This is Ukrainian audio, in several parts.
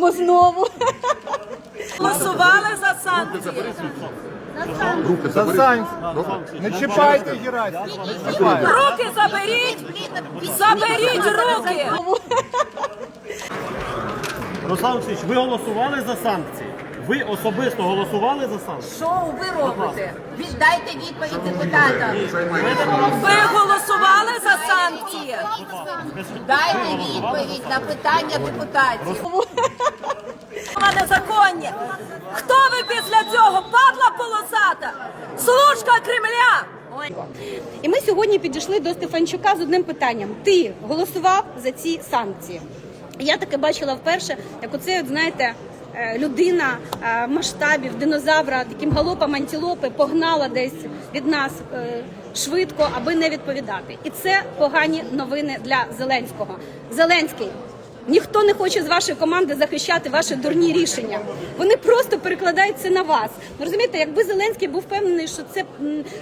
робимо знову. Голосували за санкції. За санкції. Не чіпайте чіпайте. Руки заберіть! Заберіть руки! Руслан Олексійович, ви голосували за санкції? Ви особисто голосували за санкції? Що ви робите? Віддайте відповідь депутатам. Ви голосували за санкції. Дайте відповідь на питання депутатів. На незаконні. Хто ви після цього? Падла полосата? Служка Кремля! І ми сьогодні підійшли до Стефанчука з одним питанням: ти голосував за ці санкції? Я таке бачила вперше, як оце, от, знаєте, е, людина е, масштабів динозавра, таким галопом антилопи погнала десь від нас е, швидко, аби не відповідати. І це погані новини для Зеленського. Зеленський. Ніхто не хоче з вашої команди захищати ваші дурні рішення. Вони просто перекладають це на вас. Ви розумієте, якби Зеленський був впевнений, що це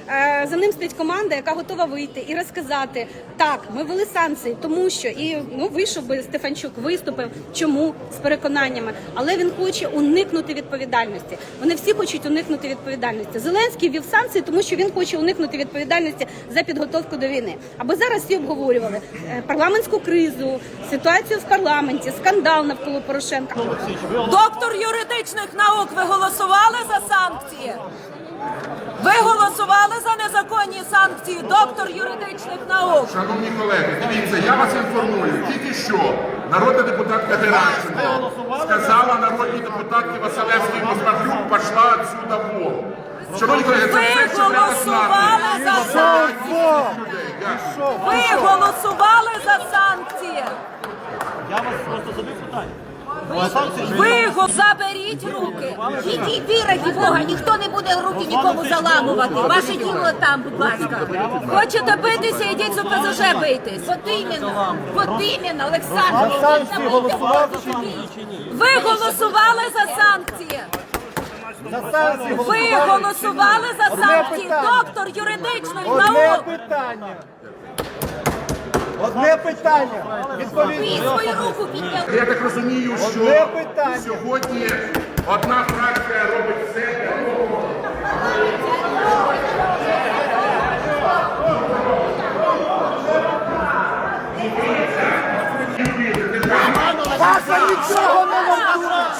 е, за ним стоїть команда, яка готова вийти і розказати так, ми ввели санкції, тому що і ну вийшов би Стефанчук, виступив чому з переконаннями, але він хоче уникнути відповідальності. Вони всі хочуть уникнути відповідальності. Зеленський ввів санкції, тому що він хоче уникнути відповідальності за підготовку до війни. Аби зараз всі обговорювали е, парламентську кризу, ситуацію в парламенті, скандал навколо Порошенка. Доктор юридичних наук, ви голосували за санкції? Ви голосували за незаконні санкції, доктор юридичних наук. Шановні колеги, дивіться, я вас інформую. Тільки що народна депутатка Геращенко сказала народній депутатці Василевській Москварюк, пішла отсюда вон. Шановні колеги, це Ви все, що треба голосували за санкції. Ви голосували за санкції. Я вас просто задаю питання. Ви го- заберіть руки. Ідіть, вірить Бога, ніхто не буде руки нікому заламувати. Ваше діло там, будь ласка. Хочете битися, йдіть з ОПЗЖ бийтесь. От іменно, Олександр. Ви голосували за санкції. Ви голосували за санкції. Доктор юридичних наук. питання. Одне питання. Відповідь. свою руку підняли. Я так розумію, Одне що питання. сьогодні одна фракція робить все для того, Ваша нічого не вартує.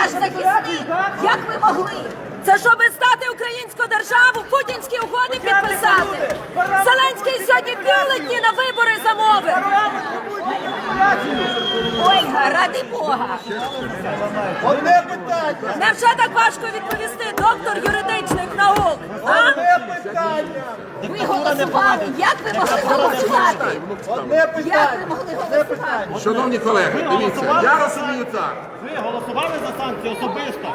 Наш захисник. Як ви могли? Це щоб стати українську державу, путінські угоди підписати. Зеленський сьогодні бюлетні на вибори замовив. Ольга, ради Бога. Невже так важко відповісти, доктор юридичних наук? А? Одне питання. Ви голосували. Як ви могли голосувати? Одне Як ви питання. могли голосувати? Шановні колеги, дивіться, я розумію так. ви голосували за санкції особисто?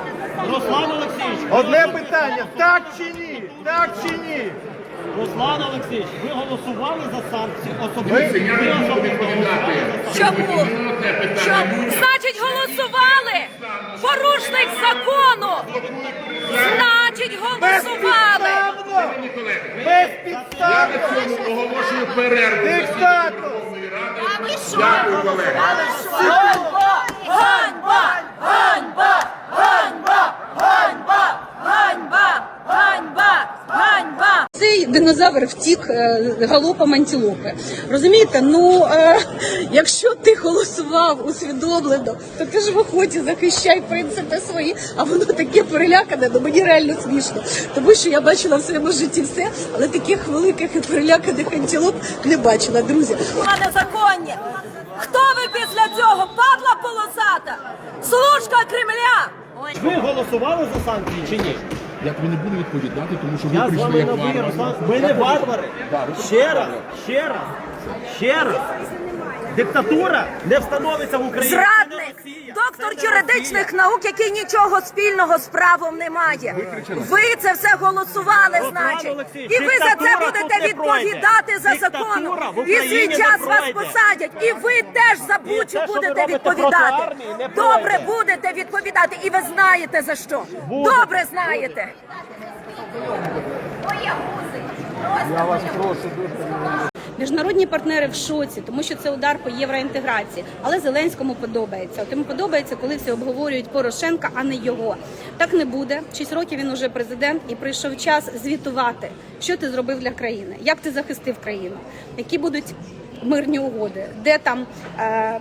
Руслан Олексійович, Одне питання. Так чи ні? Так чи ні? Руслан Олексійович, ви голосували за санкції особисто? я не буду відповідати. Чому? Значить, голосували! Порушник закону! Значить, голосували! Безпідставно! Шановні колеги, я на цьому оголошую перерву. Диктатор! Ви? Дякую, колеги. Динозавр втік е, галопом антилопи. Розумієте? Ну е, якщо ти голосував усвідомлено, то ти ж виходь і захищай принципи свої, а воно таке перелякане, ну мені реально смішно. Тому що я бачила в своєму житті все, але таких великих і переляканих антилоп не бачила, друзі. На незаконні! Хто ви після цього? Падла полосата! Служка Кремля! Ви голосували за санкції чи ні? Я тобі не буду відповідати, тому що Я з вами на ви, Руслан. Ми не варвари. Ще раз, ще раз, ще раз. Диктатура не встановиться в Україні. Зрадник! Доктор юридичних наук, який нічого спільного з правом не має. Ви це все голосували, значить. І ви за це будете відповідати за законом. І свій час вас посадять. І ви теж за бучу будете відповідати. Добре будете відповідати, і ви знаєте за що. Добре знаєте. Міжнародні партнери в шоці, тому що це удар по євроінтеграції. Але Зеленському подобається. От йому подобається, коли всі обговорюють Порошенка, а не його. Так не буде. Шість років він уже президент, і прийшов час звітувати, що ти зробив для країни, як ти захистив країну, які будуть мирні угоди, де там. Е-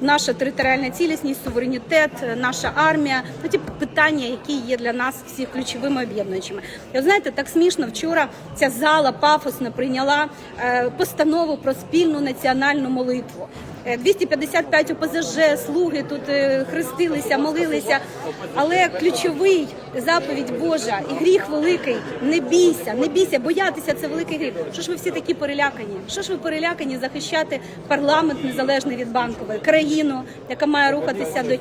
Наша територіальна цілісність, суверенітет, наша армія ну ті питання, які є для нас всіх ключовими об'єднуючими. І от знаєте, так смішно вчора ця зала пафосно прийняла е, постанову про спільну національну молитву. Е, 255 ОПЗЖ, слуги тут е, хрестилися, молилися. Але ключовий заповідь Божа і гріх великий не бійся, не бійся, боятися це великий гріх. Що ж ви всі такі перелякані? Що ж ви перелякані захищати парламент незалежний від банкової країну, яка має рухатися до,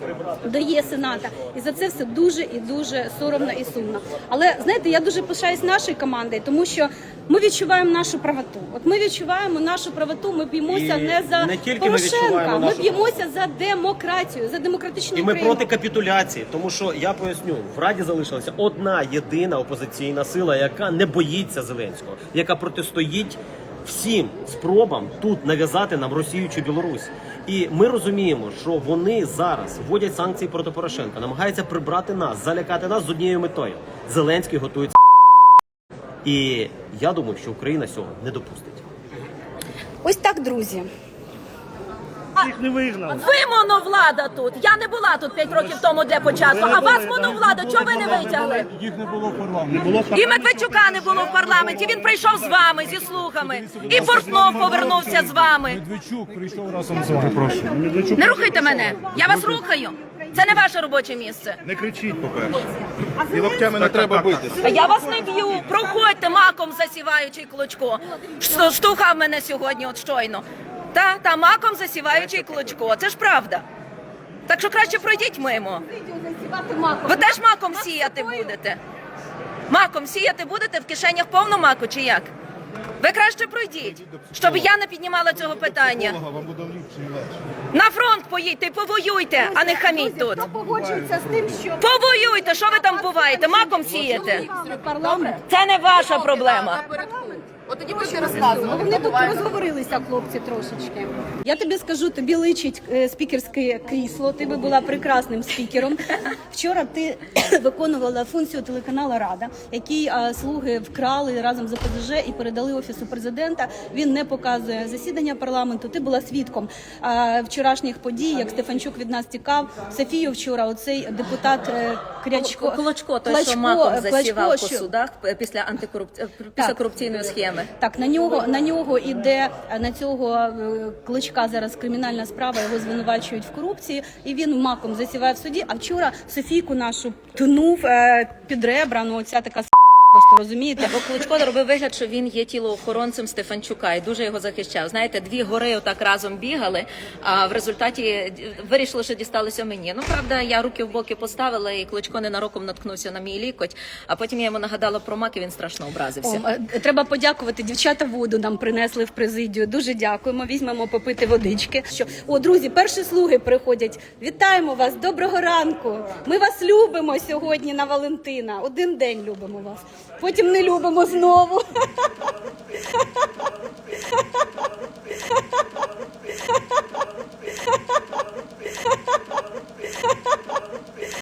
до є Сената? І за це все дуже і дуже соромно і сумно. Але знаєте, я дуже пишаюсь нашою командою, тому що ми відчуваємо нашу правоту. От ми відчуваємо нашу правоту. Ми б'ємося І не за не тільки ми Порошенка, відчуваємо ми нашу б'ємося за демократію, за демократичну І ми Україну. проти капітуляції, тому що я поясню, в раді залишилася одна єдина опозиційна сила, яка не боїться Зеленського, яка протистоїть всім спробам тут нав'язати нам Росію чи Білорусь. І ми розуміємо, що вони зараз вводять санкції проти Порошенка, намагаються прибрати нас, залякати нас з однією метою. Зеленський готується. І я думаю, що Україна цього не допустить. Ось так, друзі. Їх не вигнали. Ви моновлада тут. Я не була тут 5 років тому для початку. А вас моновлада, чого ви не витягли? Їх не було в парламенті. І Медведчука не було в парламенті. Він прийшов з вами, зі слухами. І Портнов повернувся з вами. Медведчук прийшов разом з вами. Не рухайте мене. Я вас рухаю. Це не ваше робоче місце. Не кричіть, по-перше. І локтями не треба битися. А я вас не б'ю. Проходьте маком засіваючий клочко. Що штовхав мене сьогодні, от щойно. Та, та маком засіваючий клочко. Це ж правда. Так що краще пройдіть мимо. Ви теж маком сіяти будете. Маком сіяти будете в кишенях повно маку чи як? Ви краще пройдіть, щоб я не піднімала цього питання. Вам буде ліпше. На фронт поїдьте, повоюйте, а не хаміть тут. Хто погоджується з тим, що Повоюйте, що ви там буваєте? Маком сієте. Це не ваша проблема. От тоді будете розказувати. вони тут розговорилися, хлопці, трошечки. Я тобі скажу, тобі личить е, спікерське крісло. Ти би була прекрасним спікером. Вчора ти виконувала функцію телеканалу Рада, який е, слуги вкрали разом з ОПЗЖ і передали офісу президента. Він не показує засідання парламенту. Ти була свідком е, вчорашніх подій, як Стефанчук від нас тікав. Софію вчора оцей депутат е, Крячко Клочко, той, що маком засівав по що- судах після антикоруп... е, після корупційної схеми. Так, на нього на нього іде е, на цього е, кличка зараз кримінальна справа. Його звинувачують в корупції, і він маком засіває в суді. А вчора Софійку нашу тонув е, під ребра. Ну ця така розумієте. Бо Кличко робив вигляд, що він є тілоохоронцем Стефанчука і дуже його захищав. Знаєте, дві гори отак разом бігали, а в результаті вирішили, що дісталося мені. Ну правда, я руки в боки поставила, і Кличко ненароком наткнувся на мій лікоть. А потім я йому нагадала про мак, і він страшно образився. О, е, треба подякувати. Дівчата воду нам принесли в президію. Дуже дякуємо. Візьмемо попити водички. Що о, друзі, перші слуги приходять. Вітаємо вас! Доброго ранку! Ми вас любимо сьогодні на Валентина. Один день любимо вас потім не любимо знову.